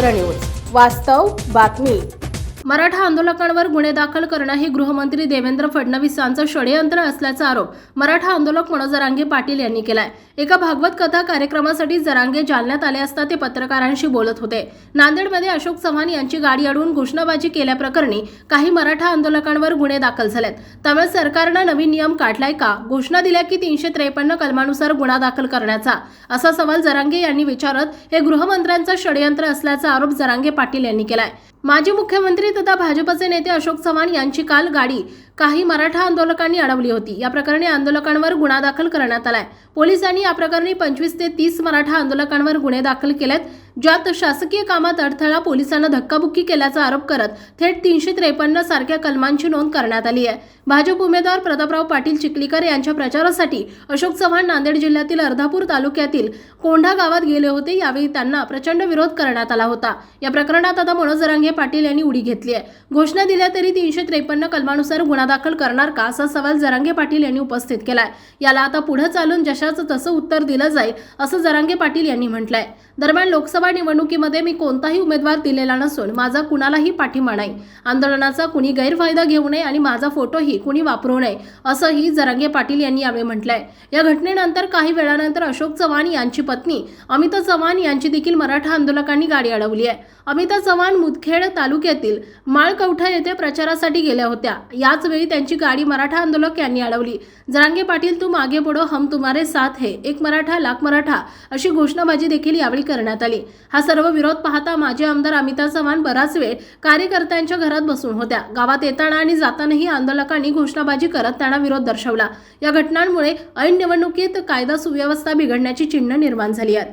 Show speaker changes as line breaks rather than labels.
भूमिपुत्र news. वास्तव बातमी. मराठा आंदोलकांवर गुन्हे दाखल करणं हे गृहमंत्री देवेंद्र फडणवीसांचं षडयंत्र असल्याचा आरोप मराठा आंदोलक मनोज जरांगे पाटील यांनी केलाय. एका भागवत कथा कार्यक्रमासाठी जरांगे जालन्यात आले असता ते पत्रकारांशी बोलत होते. नांदेडमध्ये अशोक चव्हाण यांची गाडी अडवून घोषणाबाजी केल्याप्रकरणी काही मराठा आंदोलकांवर गुन्हे दाखल झालेत. त्यामुळे सरकारनं नवीन नियम काढलाय का? घोषणा दिल्या की तीनशे त्रेपन्न कलमानुसार गुन्हा दाखल करण्याचा. असा सवाल जरांगे यांनी विचारत हे गृहमंत्र्यांचं षडयंत्र असल्याचा आरोप जरांगे पाटील यांनी केलाय. माजी मुख्यमंत्री तथा भाजपचे नेते अशोक चव्हाण यांची काल गाडी काही मराठा आंदोलकांनी अडवली होती. या प्रकरणी आंदोलकांवर गुन्हा दाखल करण्यात आलाय. पोलिसांनी या प्रकरणी पंचवीस ते तीस मराठा आंदोलकांवर गुन्हे दाखल केलेत. ज्यात शासकीय कामात अडथळा पोलिसांना धक्काबुक्की केल्याचा आरोप करत थेट तीनशे त्रेपन्न सारख्या कलमांची नोंद करण्यात आली आहे. भाजप उमेदवार प्रतापराव पाटील चिखलीकर यांच्या प्रचारासाठी अशोक चव्हाण नांदेड जिल्ह्यातील अर्धापूर तालुक्यातील कोंढा गावात गेले होते. यावेळी त्यांना प्रचंड विरोध करण्यात आला होता. या प्रकरणात आता मनोज जरांगे पाटील यांनी उडी घेतली आहे. घोषणा दिल्या तरी तीनशे त्रेपन्न कलमानुसार गुन्हा दाखल करणार का असा सवाल जरांगे पाटील यांनी उपस्थित केलाय. याला आता पुढे चालून जशाचं तसं उत्तर दिलं जाईल असं जरांगे पाटील यांनी म्हटलंय. दरम्यान लोकसभा निवडणुकीमध्ये मी कोणताही उमेदवार दिलेला नसून माझा कुणालाही पाठिंबा नाही. आंदोलनाचा कुणी गैरफायदा घेऊ नये आणि माझा फोटोही कुणी वापरू नये असंही जरांगे पाटील यांनी यावेळी म्हटलंय. या घटनेनंतर काही वेळानंतर अशोक चव्हाण यांची पत्नी अमिता चव्हाण यांची देखील मराठा आंदोलकांनी गाडी अडवली आहे. अमिता चव्हाण मुदखेड तालुक्यातील माळकवठा येथे प्रचारासाठी गेल्या होत्या. याच वेळी त्यांची गाडी मराठा आंदोलक यांनी अडवली. जरांगे पाटील तू मागे पडो हम तुम्हारे साथ है. एक मराठा लाख मराठा अशी घोषणाबाजी देखील यावेळी करण्यात आली. हा सर्व विरोध पाहता माजी आमदार अमिता चव्हाण बराच वेळ कार्यकर्त्यांच्या घरात बसून होत्या. गावात येताना आणि जातानाही आंदोलकांनी घोषणाबाजी करत त्यांना विरोध दर्शवला. या घटनांमुळे ऐन निवडणुकीत कायदा सुव्यवस्था बिघडण्याची चिन्ह निर्माण झाली आहेत.